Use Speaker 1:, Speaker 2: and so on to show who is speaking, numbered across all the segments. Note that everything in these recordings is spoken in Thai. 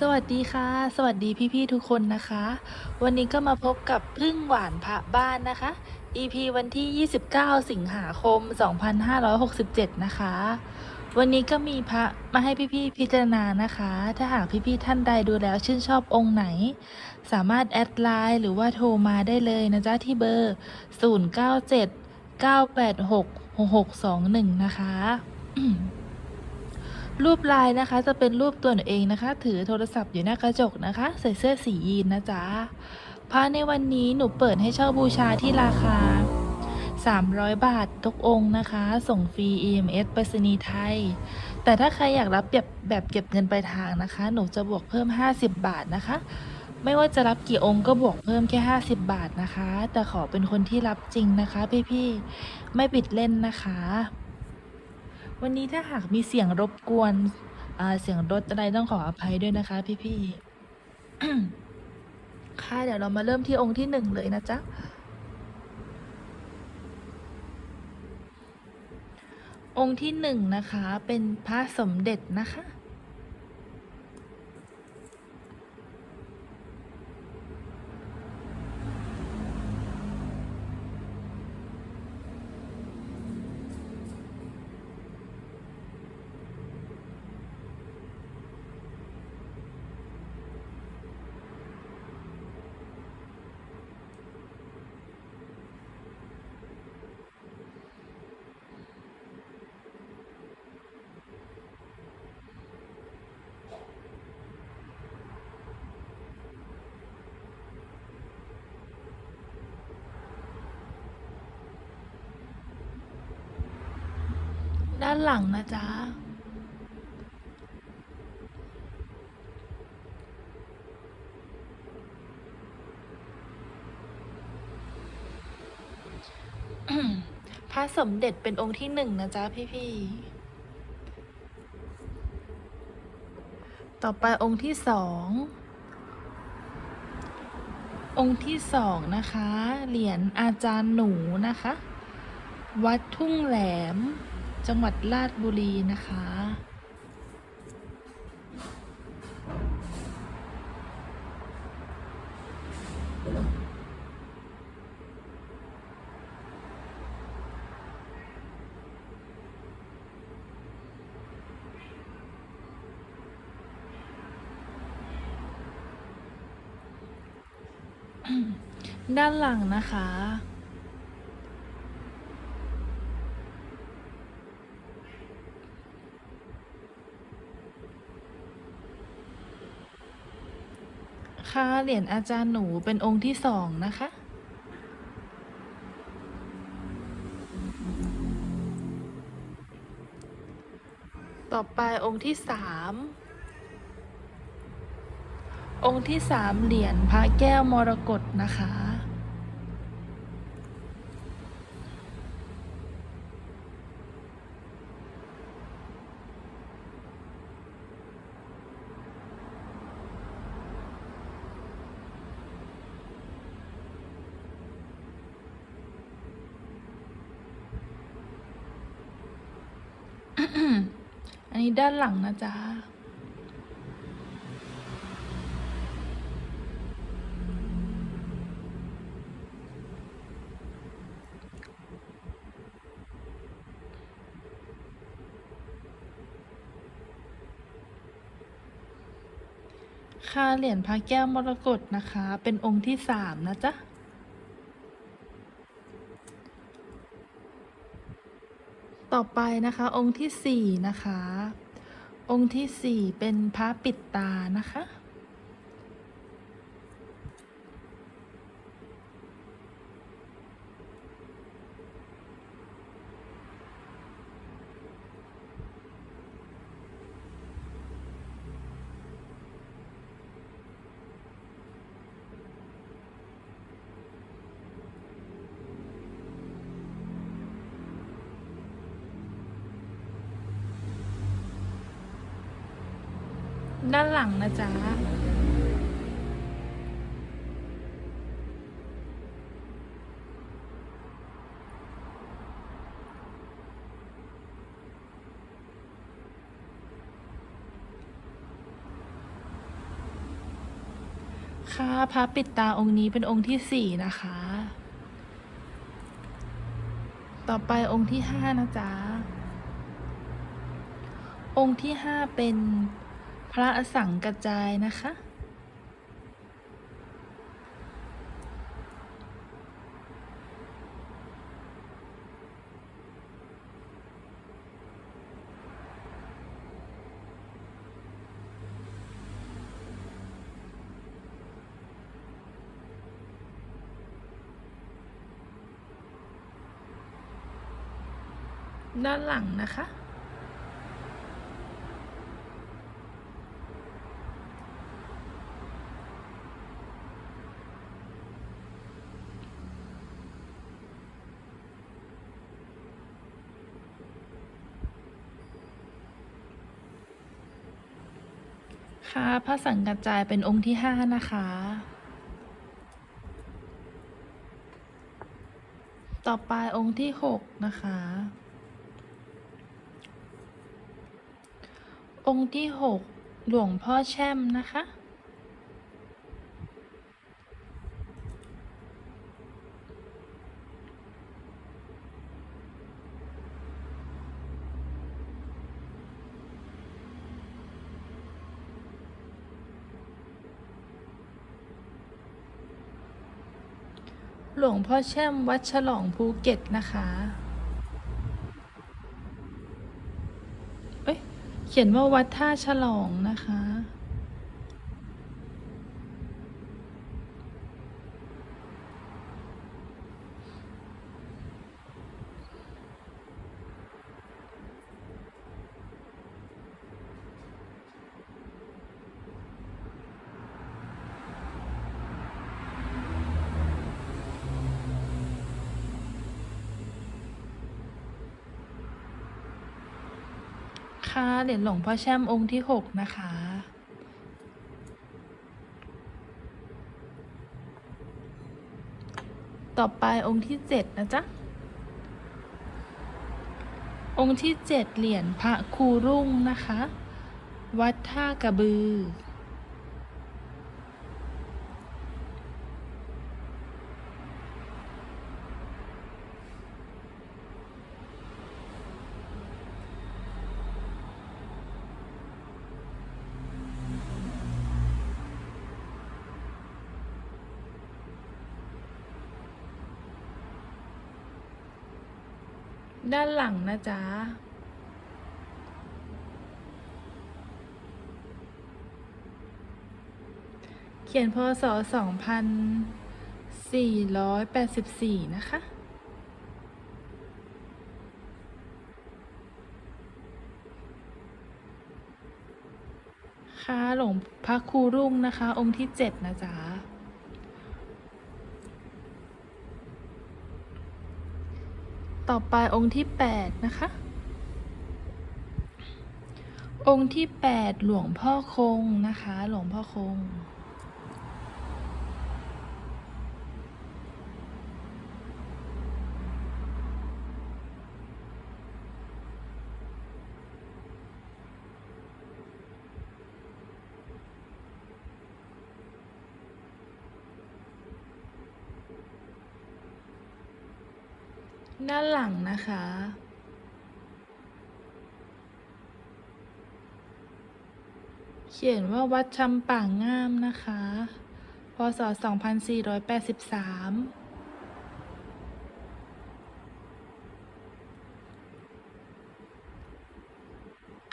Speaker 1: สวัสดีค่ะ สวัสดีพี่ๆทุกคนนะคะ วันนี้ก็มาพบกับพึ่งหวานพระบ้านนะคะ EP วันที่ 29 สิงหาคม 2567 นะคะ วันนี้ก็มีพระมาให้พี่ๆพิจารณานะคะ ถ้าหากพี่ๆท่านใดดูแล้วชื่นชอบองค์ไหน สามารถแอดไลน์หรือว่าโทรมาได้เลยนะจ๊ะที่เบอร์ 097 986 6621 นะคะ รูปลายนะคะจะเป็นรูปตัวหนูเองนะคะ ถือโทรศัพท์อยู่หน้ากระจกนะคะ ใส่เสื้อสียีนนะจ๊ะพระในวันนี้หนูเปิดให้เช่าบูชาที่ราคา 300 บาททุกองค์นะคะ ส่งฟรี EMS ไปรษณีย์ไทย แต่ถ้าใครอยากรับแบบแบบเก็บเงินปลายทางนะคะ หนูจะบวกเพิ่ม 50 บาทนะคะ ไม่ว่าจะรับกี่องค์ก็บวกเพิ่มแค่ 50 บาทนะคะ แต่ขอเป็นคนที่รับจริงนะคะพี่ๆไม่ปิดเล่นนะคะ วันนี้ถ้าหากมีเสียงรบกวนเสียงรถอะไรต้องขออภัยด้วยนะคะ พี่ๆค่ะเดี๋ยวเรามาเริ่มที่องค์ที่หนึ่งเลยนะจ๊ะองค์ที่หนึ่งนะคะ เป็นพระสมเด็จนะคะ ด้านหลังนะจ๊ะพระสมเด็จเป็นองค์ที่หนึ่งนะจ๊ะพี่ๆ ต่อไปองค์ที่สอง องค์ที่สองนะคะ เหรียญอาจารย์หนูนะคะ วัดทุ่งแหลม จังหวัดราชบุรีนะคะ ด้านหลังนะคะ เหรียญอาจารย์หนูเป็นองค์ที่สองนะคะ ต่อไปองค์ที่สามองค์ที่สามเหรียญพระแก้วมรกตนะคะ อั นี้ด้านหลังนะจ๊ะค่าเหรียญพระแก้วมรกตนะคะ เป็นองค์ที่สามนะจ๊ะ ต่อไปนะคะองค์ที่สี่นะคะ องค์ที่สี่เป็นพระปิดตานะคะ ด้านหลังนะจ๊ะค่ะพระปิดตาองค์นี้เป็นองค์ที่สี่นะคะ ต่อไปองค์ที่ห้านะจ๊ะ องค์ที่ห้าเป็น พระสังกระจายนะคะ ด้านหลังนะคะ ค่ะ พระสังกัจจายเป็นองค์ที่ห้านะคะ ต่อไปองค์ที่หกนะคะ องค์ที่หกหลวงพ่อแช่มนะคะ หลวงพ่อแช่มวัดฉลองภูเก็ตนะคะ เอ้ย เขียนว่าวัดท่าฉลองนะคะ ค่ะ เหรียญหลวงพ่อแช่มองค์ที่หกนะคะ ต่อไปองค์ที่เจ็ดนะจ๊ะ องค์ที่เจ็ดเหรียญพระครูรุ่งนะคะ วัดท่ากระบือ ด้านหลังนะจ๊ะ เขียนพศ 2484 นะคะค่ะหลวงพระครูรุ่งนะคะ องค์ที่7นะจ๊ะ ต่อไปองค์ที่ 8 นะคะ องค์ที่ 8 หลวงพ่อคงนะคะ หลวงพ่อคง ด้านหลังนะคะ เขียนว่าวัดชำป่างงามนะคะ พศ 2483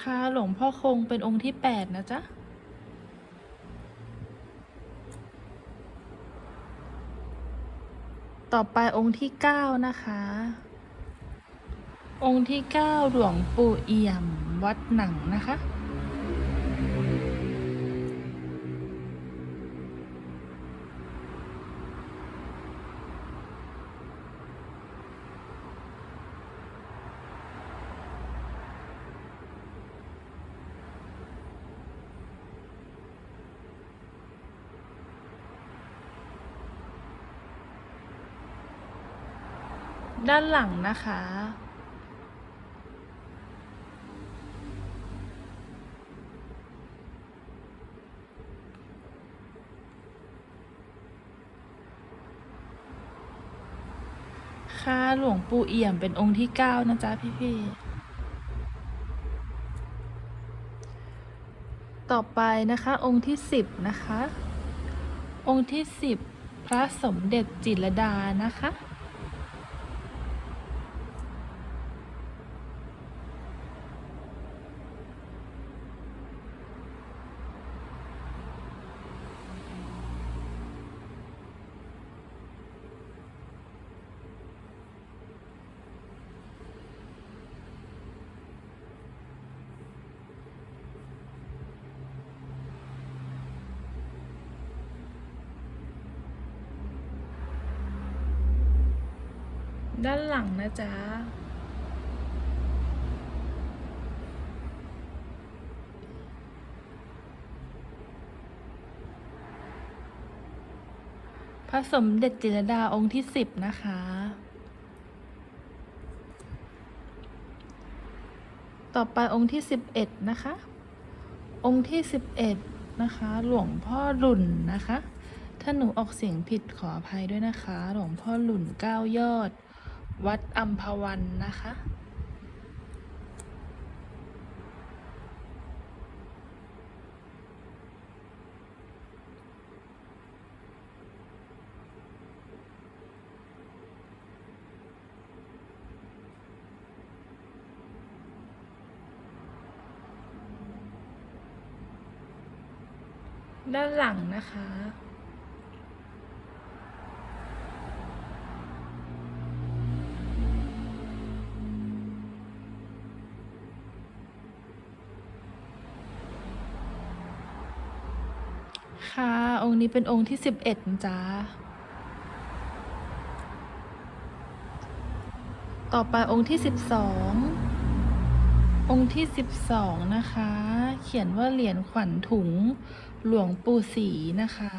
Speaker 1: ค่ะหลวงพ่อคงเป็นองค์ที่ 8 นะจ๊ะ ต่อไปองค์ที่9นะคะ องค์ที่9หลวงปู่เอี่ยมวัดหนังนะคะ ด้านหลังนะคะ ค่ะหลวงปู่เอี่ยมเป็นองค์ที่เก้านะจ๊ะพี่ๆต่อไปนะคะองค์ที่ 10 นะคะ องค์ที่ 10 พระสมเด็จจิรดานะคะ นะจ๊ะพระสมเด็จจิรดาองค์ที่สิบนะคะ ต่อไปองค์ที่สิบเอ็ดนะคะ องค์ที่สิบเอ็ดนะคะ หลวงพ่อหลุ่นนะคะ ถ้าหนูออกเสียงผิดขออภัยด้วยนะคะ หลวงพ่อหลุ่นเก้ายอด วัดอัมพวันนะคะ ด้านหลังนะคะ นี้เป็นองค์ที่สิบเอ็ดจ้า ต่อไปองค์ที่สิบสอง องค์ที่สิบสองนะคะ เขียนว่าเหรียญขวัญถุงหลวงปู่ศรีนะคะ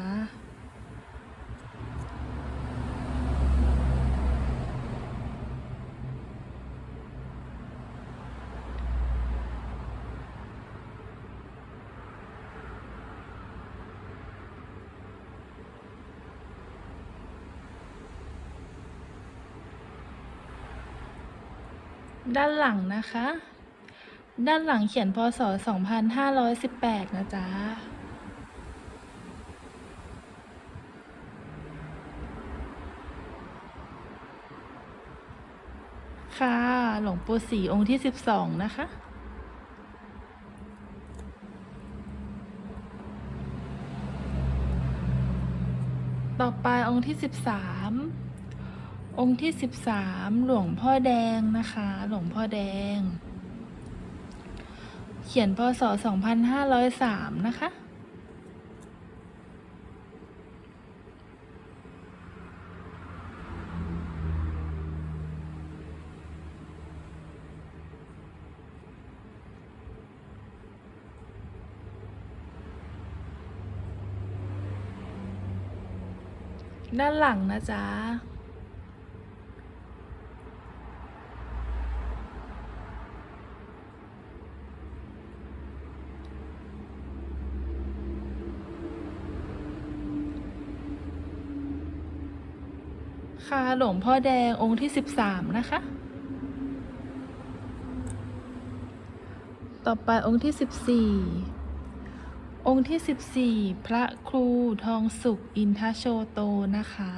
Speaker 1: ด้านหลังนะคะ ด้านหลังเขียนพศ 2518 นะจ๊ะค่ะ หลวงปู่ศรีองค์ที่ 12 นะคะต่อไปองค์ที่13 องค์ที่ 13 หลวงพ่อแดงนะคะ หลวงพ่อแดง เขียนพศ 2503 นะคะ ด้านหลังนะจ๊ะ หลวงพ่อแดงองค์ที่สิบสามนะคะ ต่อไปองค์ที่สิบสี่องค์ที่สิบสี่พระครูทองสุขอินทโชโตนะคะ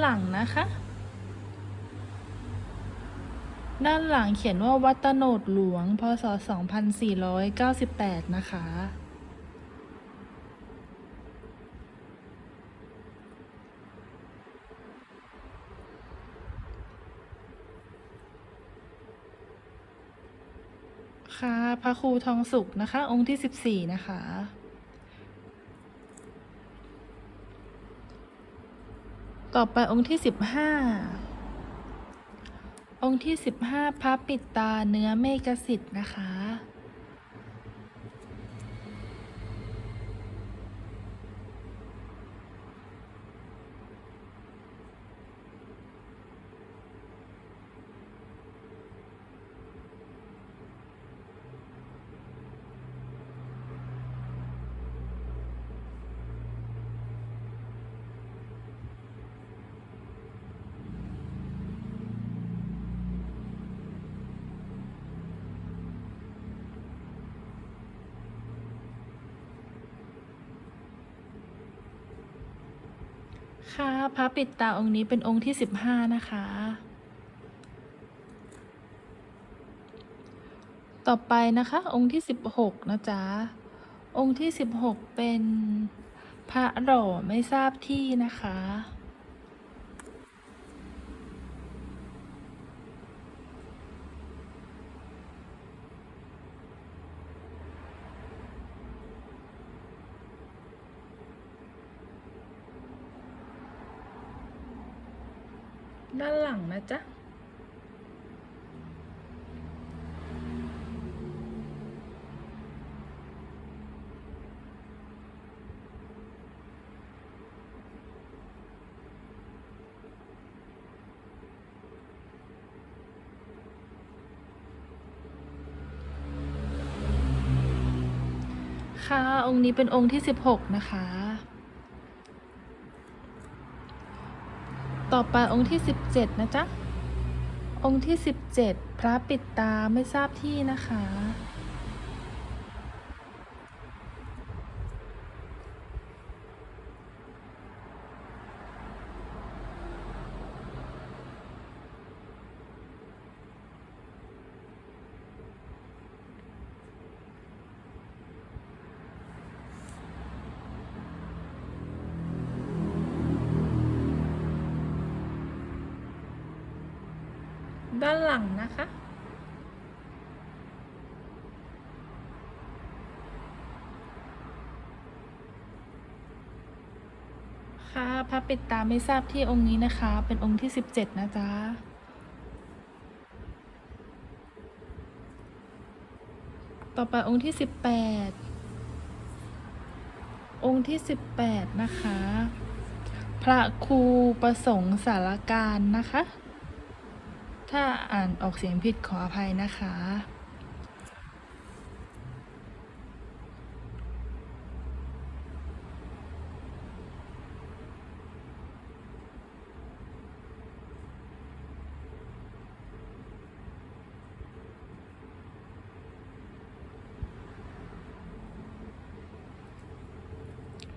Speaker 1: หลังนะคะ ด้านหลังเขียนว่าวัตโนดหลวง พศ 2498 นะคะค่ะพระครูทองสุขนะคะ องค์ที่ 14 นะคะ ต่อไปองค์ที่สิบห้าองค์ที่สิบห้าพระปิดตาเนื้อเมกสิทธิ์นะคะ ค่ะพระปิดตาองค์นี้เป็นองค์ที่สิบห้านะคะ ต่อไปนะคะ องค์ที่สิบหกนะจ๊ะ องค์ที่สิบหกเป็นพระหล่อไม่ทราบที่นะคะ ด้านหลังนะจ๊ะ ค่ะ องค์นี้เป็นองค์ที่สิบหกนะคะ ต่อไปองค์ที่สิบเจ็ดนะจ๊ะ องค์ที่สิบเจ็ดพระปิดตาไม่ทราบที่นะคะ ด้านหลังนะคะ ค่ะพระปิดตาไม่ทราบที่องค์นี้นะคะ เป็นองค์ที่สิบเจ็ดนะจ๊ะต่อไปองค์ที่สิบแปดองค์ที่สิบแปดนะคะ พระครูประสงค์สารการนะคะ ถ้าอ่านออกเสียงผิดขออภัยนะคะ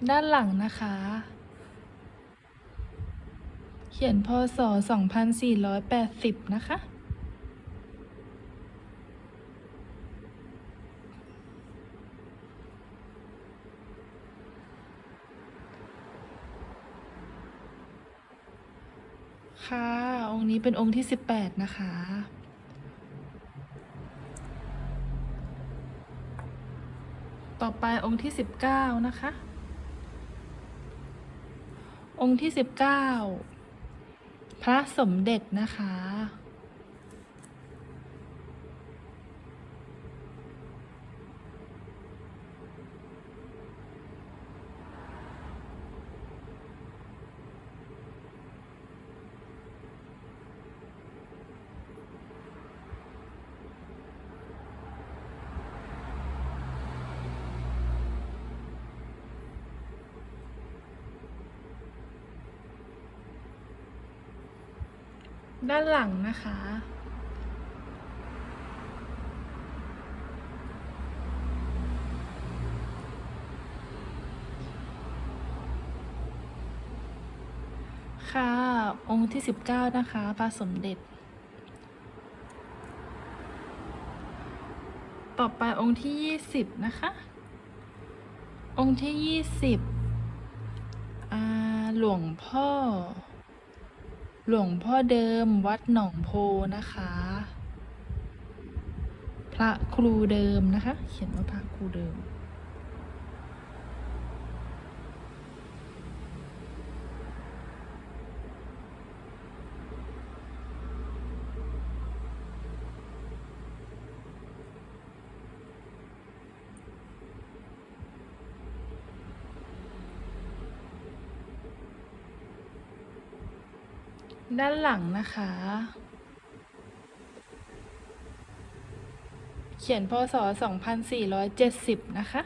Speaker 1: ด้านหลังนะคะ ขียนพศ 2480 นะคะ ค่ะ องค์นี้เป็นองค์ที่ 18 นะคะ ต่อไปองค์ที่ 19 นะคะ องค์ที่ 19 ระสมเด็จนะคะ ด้านหลังนะคะ ค่ะ องค์ที่ 19 นะคะพระสมเด็จ ต่อไปองค์ที่ 20 นะคะ องค์ที่ 20อ่าหลวงพ่อ หลวงพ่อเดิมวัดหนองโพนะคะ พระครูเดิมนะคะ เขียนว่าพระครูเดิม ด้านหลังนะคะ เขียนพศ 2470 นะคะ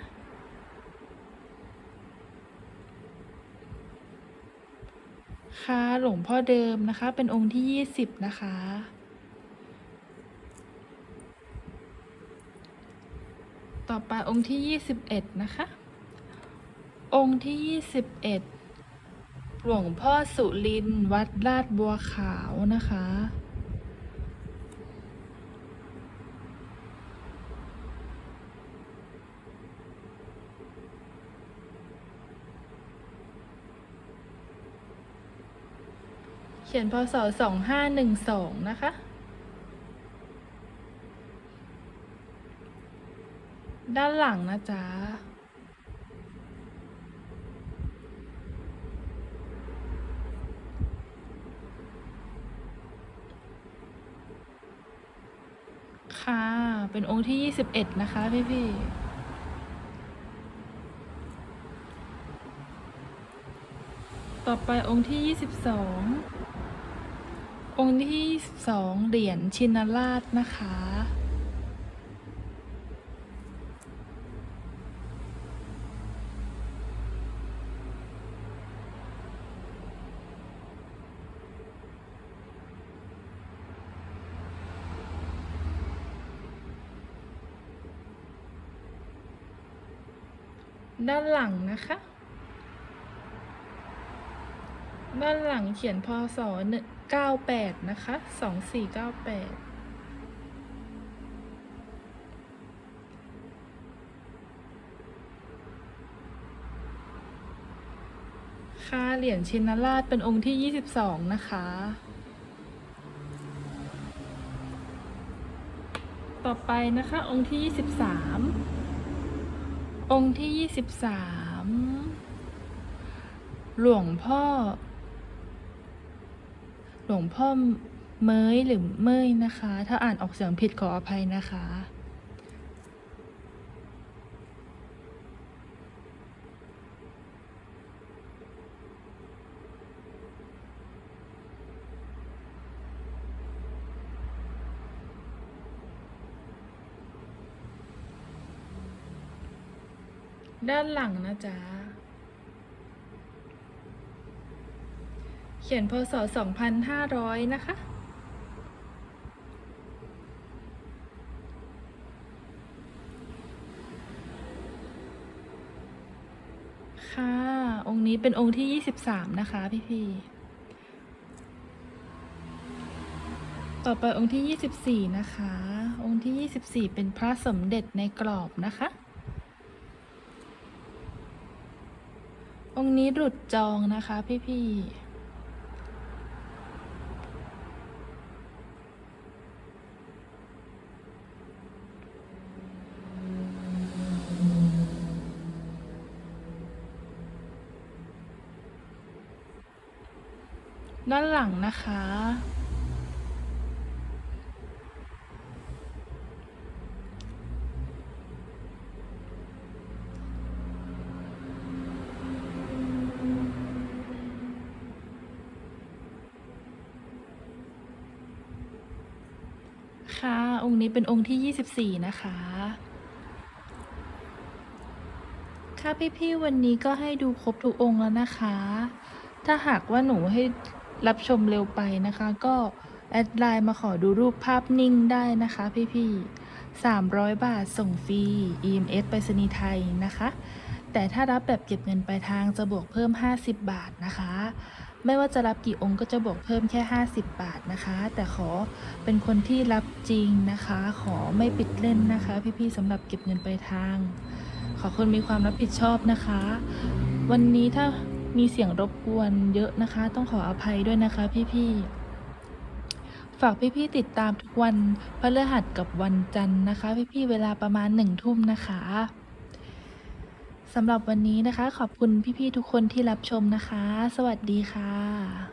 Speaker 1: ค่ะหลวงพ่อเดิมนะคะ เป็นองค์ที่ 20 นะคะต่อไปองค์ที่ 21 นะคะ องค์ที่ 21 หลวงพ่อสุรินวัดลาดบัวขาวนะคะ เขียนพศสองห้าหนึ่งสองนะคะ ด้านหลังนะจ๊ะ เป็นองค์ที่ 21 นะคะพี่พี่ๆต่อไปองค์ที่ 22 องค์ที่ 22 เหรียญชินราชนะคะ ด้านหลังนะคะ ด้านหลังเขียนพศหนึ่งเก้าแปดนะคะสองสี่เก้าแปดค่ะเหรียญชินราชเป็นองค์ที่ยี่สิบสองนะคะ ต่อไปนะคะองค์ที่ยี่สิบสาม องค์ที่ยี่สิบสามหลวงพ่อ หลวงพ่อเมยหรือเมยนะคะ ถ้าอ่านออกเสียงผิดขออภัยนะคะ ด้านหลังนะจ๊ะ เขียนพศ 2500 นะคะ ค่ะ องค์นี้เป็นองค์ที่ 23 นะคะ พี่พี่ต่อไปองค์ที่ 24 นะคะ องค์ที่ 24 เป็นพระสมเด็จในกรอบนะคะ องค์นี้ หลุดจองนะคะพี่ๆด้านหลังนะคะ องค์นี้ เป็นองค์ที่ 24 นะคะ ค่ะพี่ๆวันนี้ก็ให้ดูครบทุกองค์แล้วนะคะ ถ้าหากว่าหนูให้รับชมเร็วไปนะคะ ก็แอดไลน์มาขอดูรูปภาพนิ่งได้นะคะพี่ๆ300 บาทส่งฟรี EMS ไปรษณีย์ไทยนะคะ แต่ถ้ารับแบบเก็บเงินปลายทางจะบวกเพิ่ม 50 บาทนะคะ ไม่ว่าจะรับกี่องค์ก็จะบวกเพิ่มแค่ 50 บาทนะคะ แต่ขอเป็นคนที่รับจริงนะคะ ขอไม่ปิดเล่นนะคะ พี่ๆสำหรับเก็บเงินปลายทาง ขอคนมีความรับผิดชอบนะคะ วันนี้ถ้ามีเสียงรบกวนเยอะนะคะ ต้องขออภัยด้วยนะคะ พี่ๆฝากพี่ๆติดตามทุกวันพฤหัสกับวันจันทร์นะคะ พี่ๆเวลาประมาณหนึ่งทุ่มนะคะ สำหรับวันนี้นะคะ ขอบคุณพี่ๆทุกคนที่รับชมนะคะ สวัสดีค่ะ